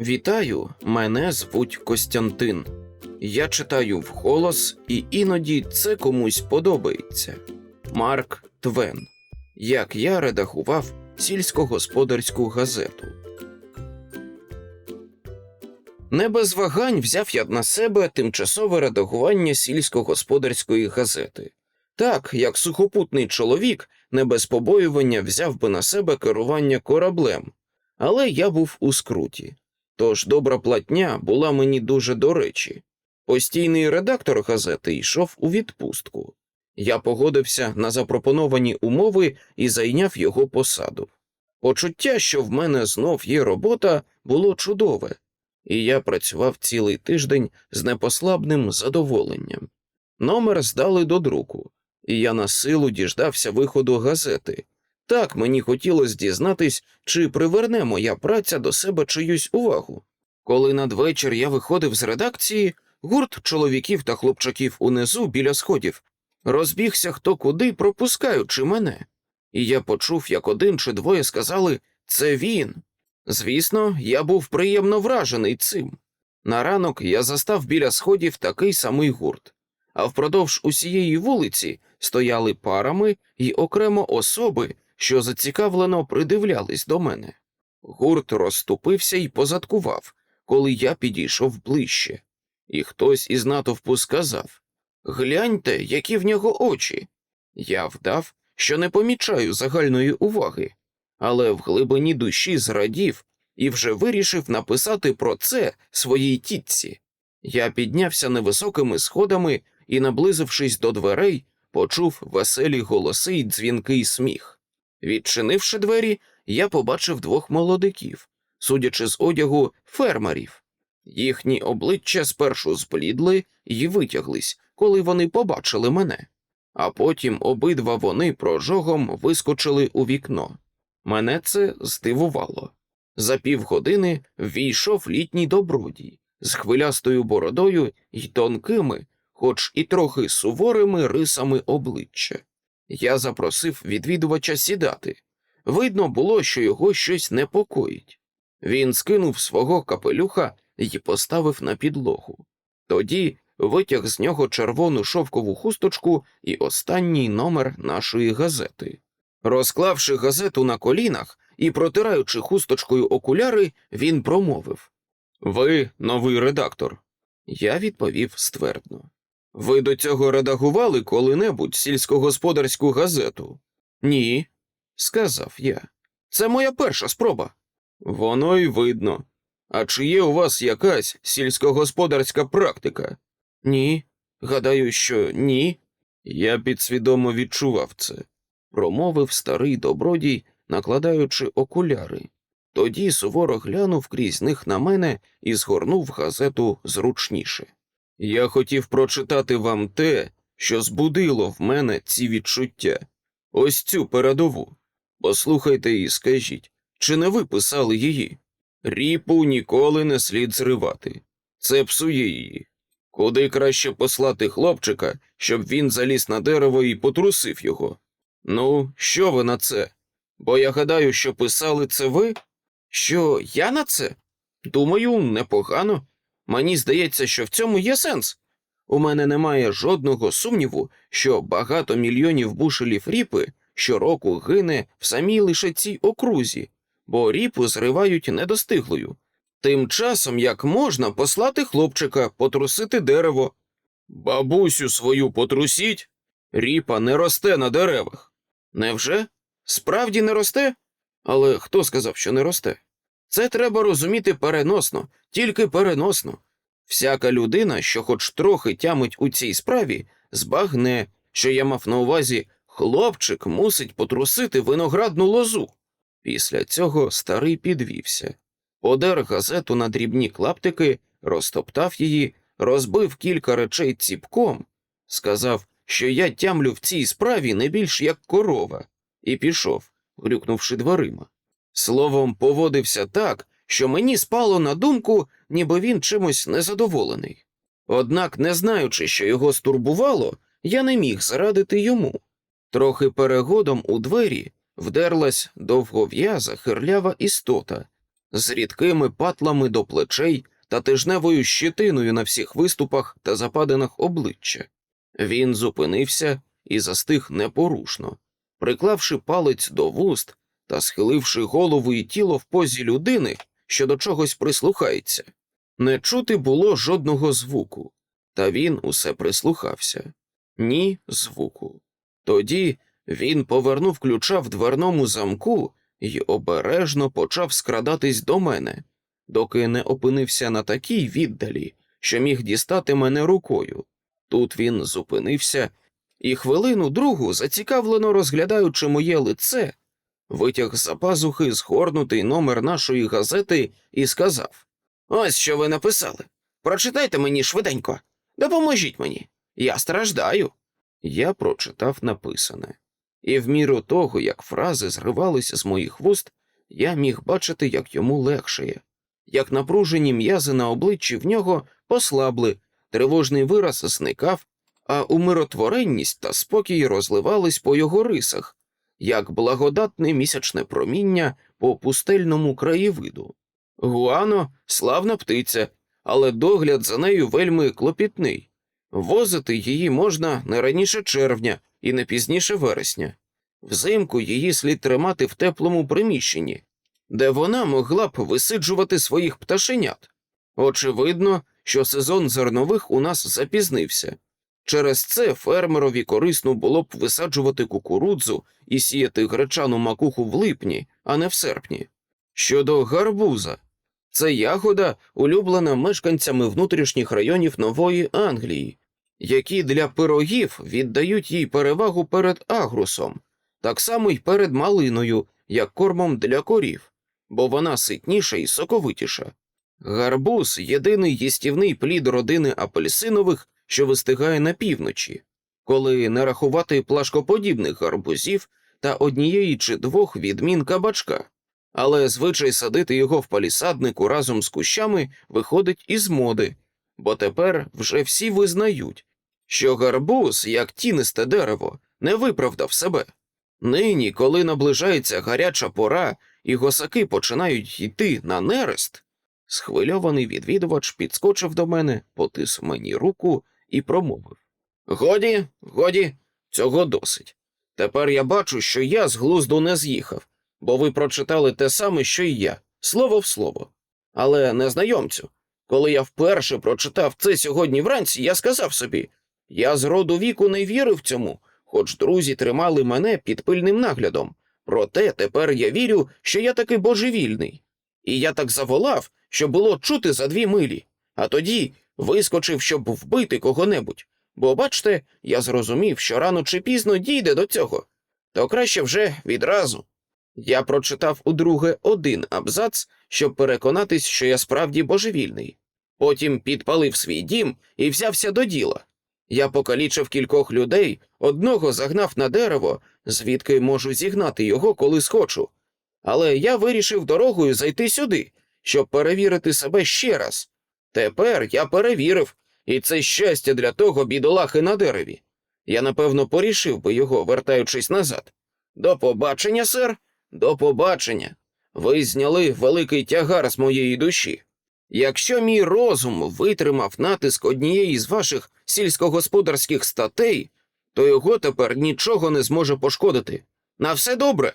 Вітаю, мене звуть Костянтин. Я читаю вголос, і іноді це комусь подобається. Марк Твен. Як я редагував сільськогосподарську газету. Не без вагань взяв я на себе тимчасове редагування сільськогосподарської газети. Так, як сухопутний чоловік, не без побоювання взяв би на себе керування кораблем, але я був у скруті. Тож добра платня була мені дуже до речі. Постійний редактор газети йшов у відпустку. Я погодився на запропоновані умови і зайняв його посаду. Почуття, що в мене знов є робота, було чудове, і я працював цілий тиждень з непослабним задоволенням. Номер здали до друку, і я на силу діждався виходу газети. Так мені хотілося дізнатись, чи приверне моя праця до себе чиюсь увагу. Коли надвечір я виходив з редакції, гурт чоловіків та хлопчаків унизу біля сходів розбігся хто куди, пропускаючи мене, і я почув, як один чи двоє сказали це він. Звісно, я був приємно вражений цим. На ранок я застав біля сходів такий самий гурт, а впродовж усієї вулиці стояли парами і окремо особи, що зацікавлено придивлялись до мене. Гурт розступився і позадкував, коли я підійшов ближче, і хтось із натовпу сказав Гляньте, які в нього очі. Я вдав, що не помічаю загальної уваги, але в глибині душі зрадів і вже вирішив написати про це своїй тітці. Я піднявся невисокими сходами і, наблизившись до дверей, почув веселі голоси й дзвінкий сміх. Відчинивши двері, я побачив двох молодиків, судячи з одягу фермерів. Їхні обличчя спершу зблідли і витяглись, коли вони побачили мене, а потім обидва вони прожогом вискочили у вікно. Мене це здивувало. За півгодини ввійшов літній добродій з хвилястою бородою й тонкими, хоч і трохи суворими рисами обличчя. Я запросив відвідувача сідати. Видно було, що його щось непокоїть. Він скинув свого капелюха і поставив на підлогу. Тоді витяг з нього червону шовкову хусточку і останній номер нашої газети. Розклавши газету на колінах і протираючи хусточкою окуляри, він промовив Ви новий редактор. Я відповів ствердно. Ви до цього редагували коли-небудь сільськогосподарську газету? Ні, сказав я. Це моя перша спроба. Воно й видно. А чи є у вас якась сільськогосподарська практика? Ні. Гадаю, що ні. Я підсвідомо відчував це, промовив старий добродій, накладаючи окуляри. Тоді суворо глянув крізь них на мене і згорнув газету зручніше. Я хотів прочитати вам те, що збудило в мене ці відчуття. Ось цю передову. Послухайте і скажіть, чи не ви писали її? Ріпу ніколи не слід зривати. Це псує її. Куди краще послати хлопчика, щоб він заліз на дерево і потрусив його? Ну, що ви на це? Бо я гадаю, що писали це ви? Що я на це? Думаю, непогано. Мені здається, що в цьому є сенс. У мене немає жодного сумніву, що багато мільйонів бушелів ріпи щороку гине в самій лише цій окрузі, бо ріпу зривають недостиглою. Тим часом як можна послати хлопчика потрусити дерево. Бабусю свою потрусіть. Ріпа не росте на деревах. Невже? Справді не росте? Але хто сказав, що не росте? Це треба розуміти переносно, тільки переносно. Всяка людина, що хоч трохи тямить у цій справі, збагне, що я мав на увазі, хлопчик мусить потрусити виноградну лозу. Після цього старий підвівся, подер газету на дрібні клаптики, розтоптав її, розбив кілька речей ціпком, сказав, що я тямлю в цій справі не більш як корова, і пішов, грюкнувши дверима. Словом, поводився так, що мені спало на думку, ніби він чимось незадоволений. Однак, не знаючи, що його стурбувало, я не міг зрадити йому. Трохи перегодом у двері вдерлась довгов'яза хирлява істота з рідкими патлами до плечей та тижневою щетиною на всіх виступах та западинах обличчя. Він зупинився і застиг непорушно, приклавши палець до вуст та схиливши голову і тіло в позі людини, що до чогось прислухається. Не чути було жодного звуку, та він усе прислухався ні звуку. Тоді він повернув ключа в дверному замку і обережно почав скрадатись до мене, доки не опинився на такій віддалі, що міг дістати мене рукою. Тут він зупинився і хвилину другу, зацікавлено розглядаючи моє лице, витяг з-за пазухи згорнутий номер нашої газети і сказав: Ось що ви написали. Прочитайте мені швиденько, допоможіть мені. Я страждаю. Я прочитав написане, і в міру того, як фрази зривалися з моїх вуст, я міг бачити, як йому легшає, як напружені м'язи на обличчі в нього послабли, тривожний вираз зникав, а умиротворенність та спокій розливались по його рисах, як благодатне місячне проміння по пустельному краєвиду. Гуано славна птиця, але догляд за нею вельми клопітний. Возити її можна не раніше червня і не пізніше вересня. Взимку її слід тримати в теплому приміщенні, де вона могла б висиджувати своїх пташенят. Очевидно, що сезон зернових у нас запізнився. Через це фермерові корисно було б висаджувати кукурудзу і сіяти гречану макуху в липні, а не в серпні. Щодо гарбуза, це ягода, улюблена мешканцями внутрішніх районів Нової Англії, які для пирогів віддають їй перевагу перед агрусом, так само й перед малиною, як кормом для корів, бо вона ситніша і соковитіша. Гарбуз єдиний їстівний плід родини апельсинових, що вистигає на півночі, коли не рахувати плашкоподібних гарбузів та однієї чи двох відмін кабачка. Але звичай садити його в палісаднику разом з кущами виходить із моди, бо тепер вже всі визнають, що гарбуз, як тінисте дерево, не виправдав себе. Нині, коли наближається гаряча пора і госаки починають йти на нерест, схвильований відвідувач підскочив до мене, потис мені руку і промовив Годі, годі, цього досить. Тепер я бачу, що я з глузду не з'їхав, бо ви прочитали те саме, що й я, слово в слово. Але незнайомцю, коли я вперше прочитав це сьогодні вранці, я сказав собі я з роду віку не вірив цьому, хоч друзі тримали мене під пильним наглядом. Проте тепер я вірю, що я таки божевільний. І я так заволав, що було чути за дві милі, а тоді вискочив, щоб вбити кого-небудь. Бо, бачте, я зрозумів, що рано чи пізно дійде до цього, то краще вже відразу. Я прочитав удруге один абзац, щоб переконатись, що я справді божевільний. Потім підпалив свій дім і взявся до діла. Я покалічив кількох людей, одного загнав на дерево, звідки можу зігнати його, коли схочу. Але я вирішив дорогою зайти сюди, щоб перевірити себе ще раз. Тепер я перевірив, і це щастя для того бідолахи на дереві. Я напевно порішив би його, вертаючись назад. До побачення, сер, до побачення. Ви зняли великий тягар з моєї душі. Якщо мій розум витримав натиск однієї з ваших сільськогосподарських статей, то його тепер нічого не зможе пошкодити. На все добре.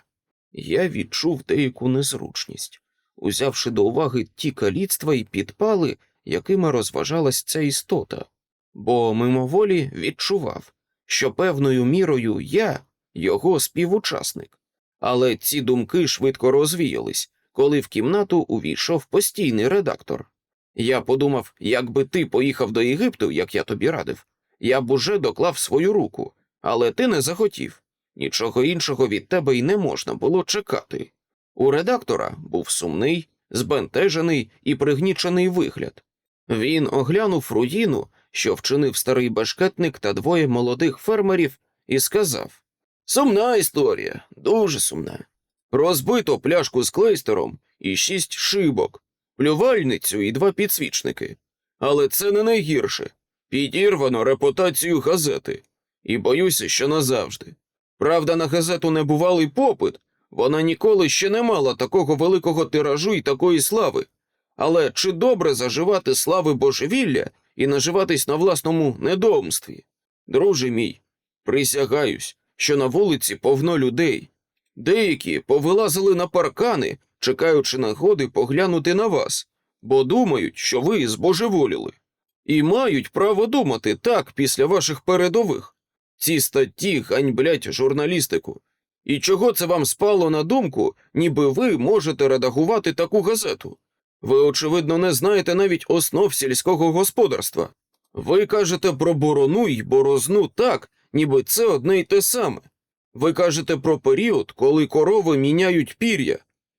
Я відчув деяку незручність, узявши до уваги ті каліцтва і підпали, якими розважалась ця істота, бо мимоволі відчував, що певною мірою я його співучасник. Але ці думки швидко розвіялись, коли в кімнату увійшов постійний редактор. Я подумав, якби ти поїхав до Єгипту, як я тобі радив, я б уже доклав свою руку, але ти не захотів. Нічого іншого від тебе й не можна було чекати. У редактора був сумний, збентежений і пригнічений вигляд. Він оглянув руїну, що вчинив старий башкетник та двоє молодих фермерів, і сказав Сумна історія, дуже сумна. Розбито пляшку з клейстером і шість шибок, плювальницю і два підсвічники. Але це не найгірше. Підірвано репутацію газети. І боюся, що назавжди. Правда, на газету не бувалий попит, Вона ніколи ще не мала такого великого тиражу і такої слави. Але чи добре заживати слави божевілля і наживатись на власному недоумстві? Друже мій, присягаюсь, що на вулиці повно людей. Деякі повилазили на паркани, чекаючи нагоди поглянути на вас, бо думають, що ви збожеволіли. І мають право думати так після ваших передових. Ці статті ганьблять журналістику. І чого це вам спало на думку, ніби ви можете редагувати таку газету? Ви, очевидно, не знаєте навіть основ сільського господарства. Ви кажете про борону й борозну так, ніби це одне й те саме. Ви кажете про період, коли корови міняють пір'я,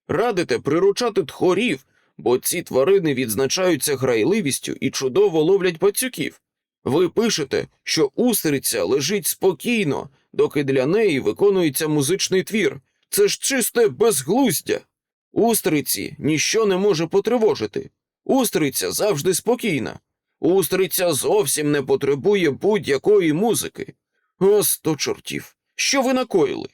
радите приручати тхорів, бо ці тварини відзначаються грайливістю і чудово ловлять пацюків. Ви пишете, що устриця лежить спокійно, доки для неї виконується музичний твір. Це ж чисте безглуздя. Устриці ніщо не може потривожити. Устриця завжди спокійна. Устриця зовсім не потребує будь-якої музики. О, сто чортів, що ви накоїли?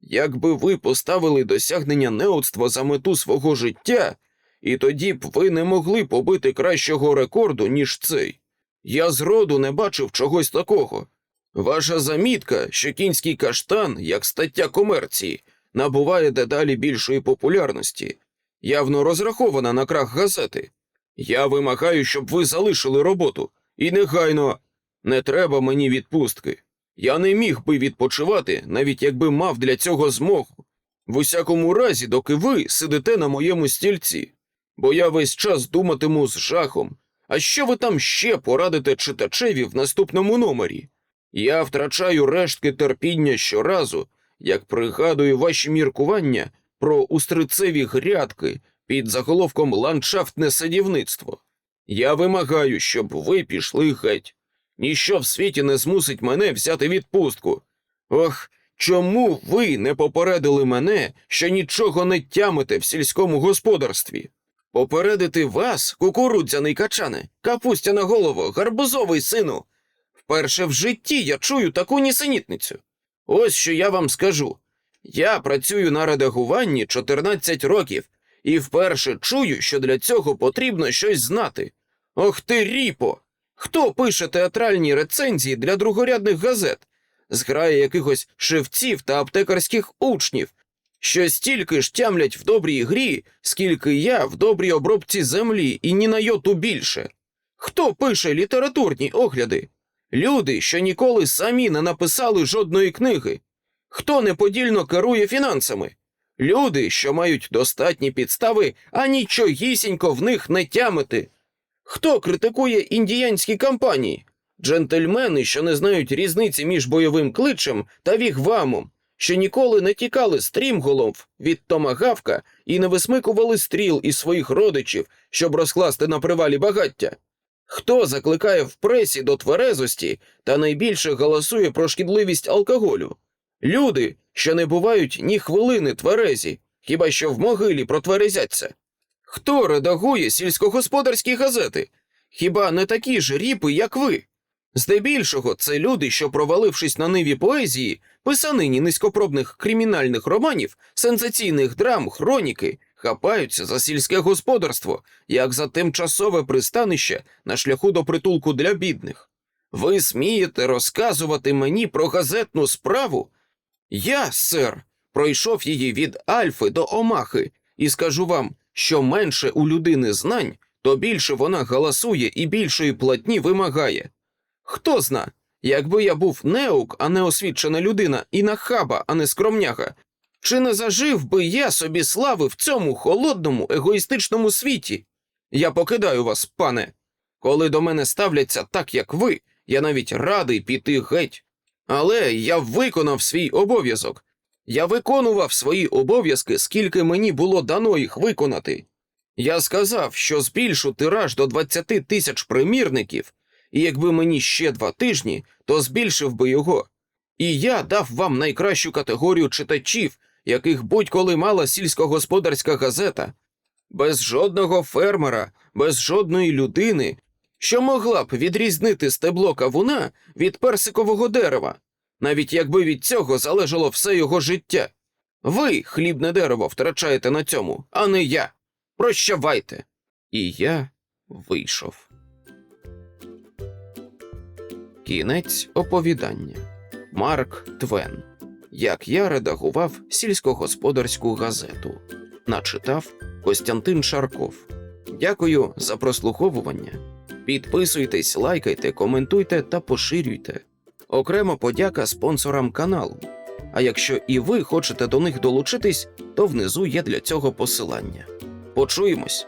Якби ви поставили досягнення неоцтва за мету свого життя, і тоді б ви не могли побити кращого рекорду, ніж цей. Я зроду не бачив чогось такого. Ваша замітка, що кінський каштан, як стаття комерції, набуває дедалі більшої популярності, явно розрахована на крах газети. Я вимагаю, щоб ви залишили роботу, і негайно не треба мені відпустки. Я не міг би відпочивати, навіть якби мав для цього змогу. В усякому разі, доки ви сидите на моєму стільці, бо я весь час думатиму з жахом. А що ви там ще порадите читачеві в наступному номері? Я втрачаю рештки терпіння щоразу, як пригадую ваші міркування про устрицеві грядки під заголовком ландшафтне садівництво. Я вимагаю, щоб ви пішли геть. Ніщо в світі не змусить мене взяти відпустку. Ох, чому ви не попередили мене, що нічого не тямите в сільському господарстві? Попередити вас, кукурудзяний качане, капустяна голово, гарбузовий сину. Вперше в житті я чую таку нісенітницю. Ось що я вам скажу. Я працюю на редагуванні 14 років і вперше чую, що для цього потрібно щось знати. Ох ти, ріпо! Хто пише театральні рецензії для другорядних газет? Зграє якихось шевців та аптекарських учнів, що стільки ж тямлять в добрій грі, скільки я в добрій обробці землі і ні на йоту більше. Хто пише літературні огляди? Люди, що ніколи самі не написали жодної книги. Хто неподільно керує фінансами? Люди, що мають достатні підстави, а нічогісінько в них не тямити. Хто критикує індіянські кампанії? Джентльмени, що не знають різниці між бойовим кличем та вігвамом, що ніколи не тікали стрімголов від томагавка і не висмикували стріл із своїх родичів, щоб розкласти на привалі багаття. Хто закликає в пресі до тверезості та найбільше голосує про шкідливість алкоголю? Люди, що не бувають ні хвилини тверезі, хіба що в могилі протверезяться. Хто редагує сільськогосподарські газети? Хіба не такі ж ріпи, як ви? Здебільшого це люди, що, провалившись на ниві поезії, писанині низькопробних кримінальних романів, сенсаційних драм, хроніки, хапаються за сільське господарство, як за тимчасове пристанище на шляху до притулку для бідних. Ви смієте розказувати мені про газетну справу? Я, сер, пройшов її від Альфи до Омахи, і скажу вам, що менше у людини знань, то більше вона галасує і більшої платні вимагає. Хто зна, якби я був неук, а не освічена людина, і нахаба, а не скромняга, чи не зажив би я собі слави в цьому холодному, егоїстичному світі? Я покидаю вас, пане. Коли до мене ставляться так, як ви, я навіть радий піти геть. Але я виконав свій обов'язок. Я виконував свої обов'язки, скільки мені було дано їх виконати. Я сказав, що збільшу тираж до 20 тисяч примірників, і якби мені ще два тижні, то збільшив би його. І я дав вам найкращу категорію читачів, яких будь-коли мала сільськогосподарська газета, без жодного фермера, без жодної людини, що могла б відрізнити стебло кавуна від персикового дерева, навіть якби від цього залежало все його життя. Ви хлібне дерево втрачаєте на цьому, а не я. Прощавайте. І я вийшов. Кінець оповідання. Марк Твен. Як я редагував сільськогосподарську газету. Начитав Костянтин Шарков. Дякую за прослуховування. Підписуйтесь, лайкайте, коментуйте та поширюйте. Окрема подяка спонсорам каналу. А якщо і ви хочете до них долучитись, то внизу є для цього посилання. Почуємось!